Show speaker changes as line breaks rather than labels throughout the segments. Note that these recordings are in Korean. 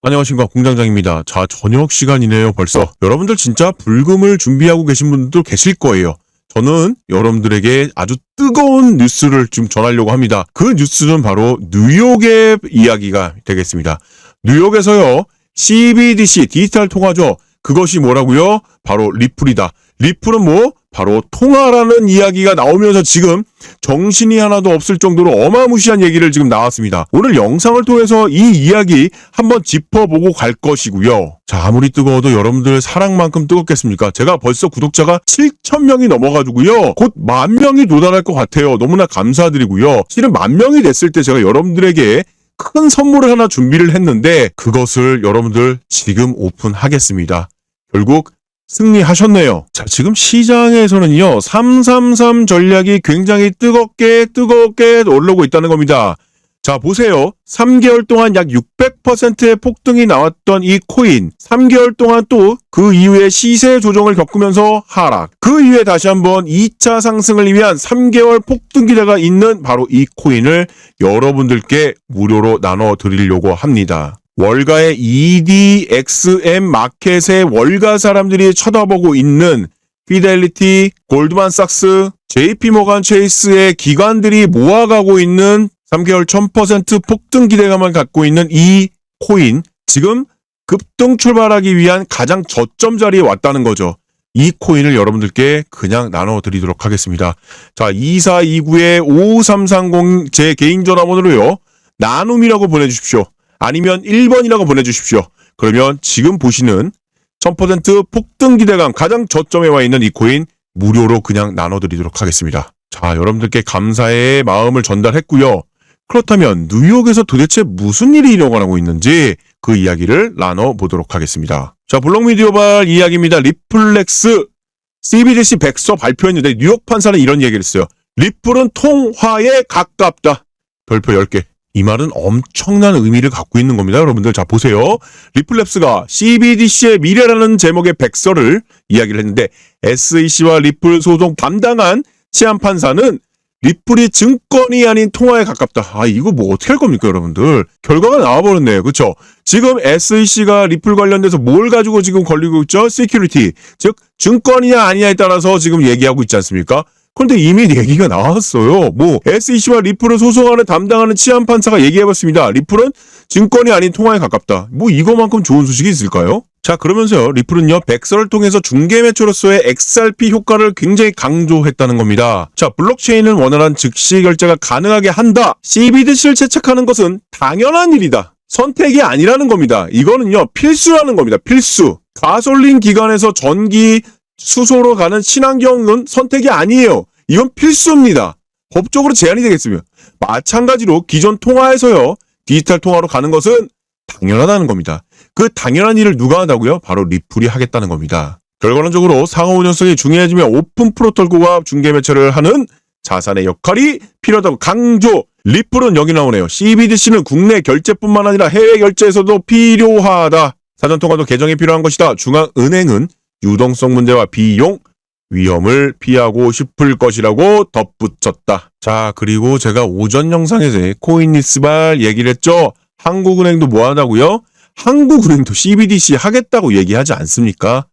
안녕하십니까 공장장입니다. 자 저녁 시간이네요 벌써. 여러분들 진짜 불금을 준비하고 계신 분들도 계실 거예요. 저는 여러분들에게 아주 뜨거운 뉴스를 지금 전하려고 합니다. 그 뉴스는 바로 뉴욕의 이야기가 되겠습니다. 뉴욕에서요 CBDC 디지털 통화죠. 그것이 뭐라고요? 바로 리플이다. 리플은 뭐? 바로 통화라는 이야기가 나오면서 지금 정신이 하나도 없을 정도로 어마무시한 얘기를 지금 나왔습니다. 오늘 영상을 통해서 이 이야기 한번 짚어보고 갈 것이고요. 자 아무리 뜨거워도 여러분들 사랑만큼 뜨겁겠습니까? 제가 벌써 구독자가 7천명이 넘어가지고요. 곧 만명이 도달할 것 같아요. 너무나 감사드리고요. 실은 만명이 됐을 때 제가 여러분들에게 큰 선물을 하나 준비를 했는데 그것을 여러분들 지금 오픈하겠습니다. 결국 승리하셨네요. 자, 지금 시장에서는요, 333 전략이 굉장히 뜨겁게, 뜨겁게 올르고 있다는 겁니다. 자, 보세요. 3개월 동안 약 600%의 폭등이 나왔던 이 코인. 3개월 동안 또 그 이후에 시세 조정을 겪으면서 하락. 그 이후에 다시 한번 2차 상승을 위한 3개월 폭등 기대가 있는 바로 이 코인을 여러분들께 무료로 나눠 드리려고 합니다. 월가의 EDXM 마켓의 월가 사람들이 쳐다보고 있는 피델리티, 골드만삭스, JP모간 체이스의 기관들이 모아가고 있는 3개월 1000% 폭등 기대감을 갖고 있는 이 코인 지금 급등 출발하기 위한 가장 저점 자리에 왔다는 거죠. 이 코인을 여러분들께 그냥 나눠드리도록 하겠습니다. 자, 2429에 5330 제 개인 전화번호로요. 나눔이라고 보내주십시오. 아니면 1번이라고 보내주십시오. 그러면 지금 보시는 1000% 폭등 기대감 가장 저점에 와 있는 이 코인 무료로 그냥 나눠드리도록 하겠습니다. 자, 여러분들께 감사의 마음을 전달했고요. 그렇다면 뉴욕에서 도대체 무슨 일이 일어나고 있는지 그 이야기를 나눠보도록 하겠습니다. 자, 블록미디어발 이야기입니다. 리플렉스 CBDC 백서 발표했는데 뉴욕 판사는 이런 얘기를 했어요. 리플은 통화에 가깝다. 별표 10개. 이 말은 엄청난 의미를 갖고 있는 겁니다. 여러분들 자 보세요. 리플랩스가 CBDC의 미래라는 제목의 백서를 이야기를 했는데 SEC와 리플 소송 담당한 치안 판사는 리플이 증권이 아닌 통화에 가깝다. 아 이거 뭐 어떻게 할 겁니까 여러분들. 결과가 나와버렸네요. 그렇죠? 지금 SEC가 리플 관련돼서 뭘 가지고 지금 걸리고 있죠? 시큐리티 즉 증권이냐 아니냐에 따라서 지금 얘기하고 있지 않습니까? 그런데 이미 얘기가 나왔어요. 뭐 SEC와 리플을 소송하는 담당하는 치안판사가 얘기해봤습니다. 리플은 증권이 아닌 통화에 가깝다. 뭐 이거만큼 좋은 소식이 있을까요? 자 그러면서요 리플은요 백서를 통해서 중개매체로서의 XRP 효과를 굉장히 강조했다는 겁니다. 자 블록체인은 원활한 즉시 결제가 가능하게 한다. CBDC를 채착하는 것은 당연한 일이다. 선택이 아니라는 겁니다. 이거는요 필수라는 겁니다. 필수. 가솔린 기관에서 전기 수소로 가는 친환경은 선택이 아니에요. 이건 필수입니다. 법적으로 제한이 되겠습니다. 마찬가지로 기존 통화에서요. 디지털 통화로 가는 것은 당연하다는 겁니다. 그 당연한 일을 누가 한다고요? 바로 리플이 하겠다는 겁니다. 결과론적으로 상호 운영성이 중요해지면 오픈 프로토콜과 중개 매체를 하는 자산의 역할이 필요하다고 강조. 리플은 여기 나오네요. CBDC는 국내 결제뿐만 아니라 해외 결제에서도 필요하다. 사전 통화도 개정이 필요한 것이다. 중앙은행은 유동성 문제와 비용, 위험을 피하고 싶을 것이라고 덧붙였다. 자, 그리고 제가 오전 영상에서 코인리스발 얘기를 했죠. 한국은행도 뭐 하냐고요? 한국은행도 CBDC 하겠다고 얘기하지 않습니까?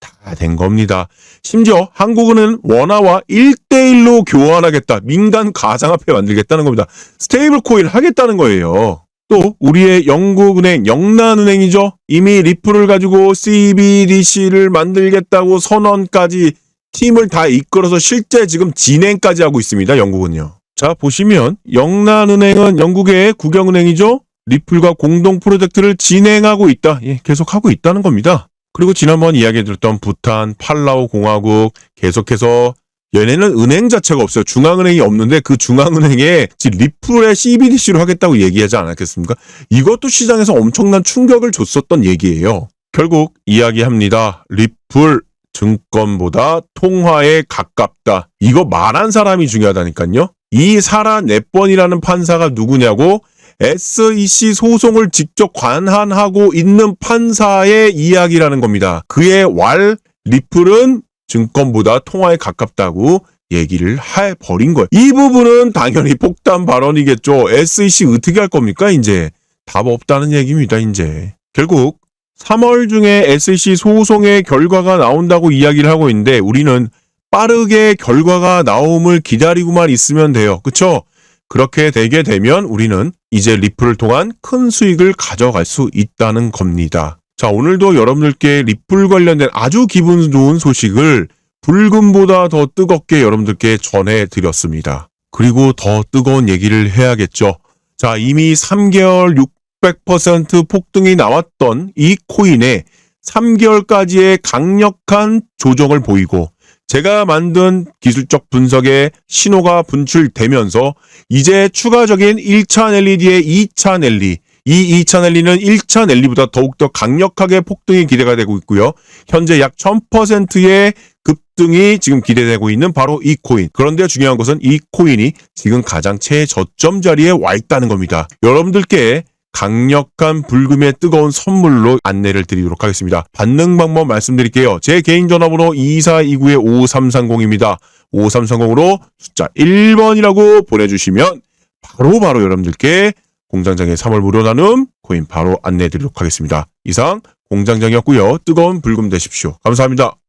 다 된 겁니다. 심지어 한국은행 원화와 1대1로 교환하겠다. 민간 가상화폐 만들겠다는 겁니다. 스테이블 코인 하겠다는 거예요. 또 우리의 영국은행 영란은행이죠. 이미 리플을 가지고 CBDC를 만들겠다고 선언까지 팀을 다 이끌어서 실제 지금 진행까지 하고 있습니다. 영국은요. 자 보시면 영란은행은 영국의 국영은행이죠. 리플과 공동 프로젝트를 진행하고 있다. 예, 계속하고 있다는 겁니다. 그리고 지난번 이야기 드렸던 부탄, 팔라오 공화국 계속해서 얘네는 은행 자체가 없어요. 중앙은행이 없는데 그 중앙은행에 리플의 CBDC로 하겠다고 얘기하지 않았겠습니까? 이것도 시장에서 엄청난 충격을 줬었던 얘기예요. 결국 이야기합니다. 리플 증권보다 통화에 가깝다. 이거 말한 사람이 중요하다니까요. 이 사라 네번이라는 판사가 누구냐고 SEC 소송을 직접 관한하고 있는 판사의 이야기라는 겁니다. 그의 왈 리플은 증권보다 통화에 가깝다고 얘기를 해 버린 거예요. 이 부분은 당연히 폭탄 발언이겠죠. SEC 어떻게 할 겁니까? 이제 답 없다는 얘기입니다. 이제 결국 3월 중에 SEC 소송의 결과가 나온다고 이야기를 하고 있는데 우리는 빠르게 결과가 나옴을 기다리고만 있으면 돼요. 그쵸 그렇게 되게 되면 우리는 이제 리플을 통한 큰 수익을 가져갈 수 있다는 겁니다. 자, 오늘도 여러분들께 리플 관련된 아주 기분 좋은 소식을 붉금보다더 뜨겁게 여러분들께 전해드렸습니다. 그리고 더 뜨거운 얘기를 해야겠죠. 자, 이미 3개월 600% 폭등이 나왔던 이 코인에 3개월까지의 강력한 조정을 보이고 제가 만든 기술적 분석에 신호가 분출되면서 이제 추가적인 1차 l e d 의 2차 LED, 이 2차 랠리는 1차 랠리보다 더욱더 강력하게 폭등이 기대가 되고 있고요. 현재 약 1000%의 급등이 지금 기대되고 있는 바로 이 코인. 그런데 중요한 것은 이 코인이 지금 가장 최저점 자리에 와 있다는 겁니다. 여러분들께 강력한 불금의 뜨거운 선물로 안내를 드리도록 하겠습니다. 반는 방법 말씀드릴게요. 제 개인 전화번호 2429-5330입니다. 5330으로 숫자 1번이라고 보내주시면 바로바로 바로 여러분들께 공장장의 3월 무료 나눔 코인 바로 안내해 드리도록 하겠습니다. 이상 공장장이었고요. 뜨거운 불금 되십시오. 감사합니다.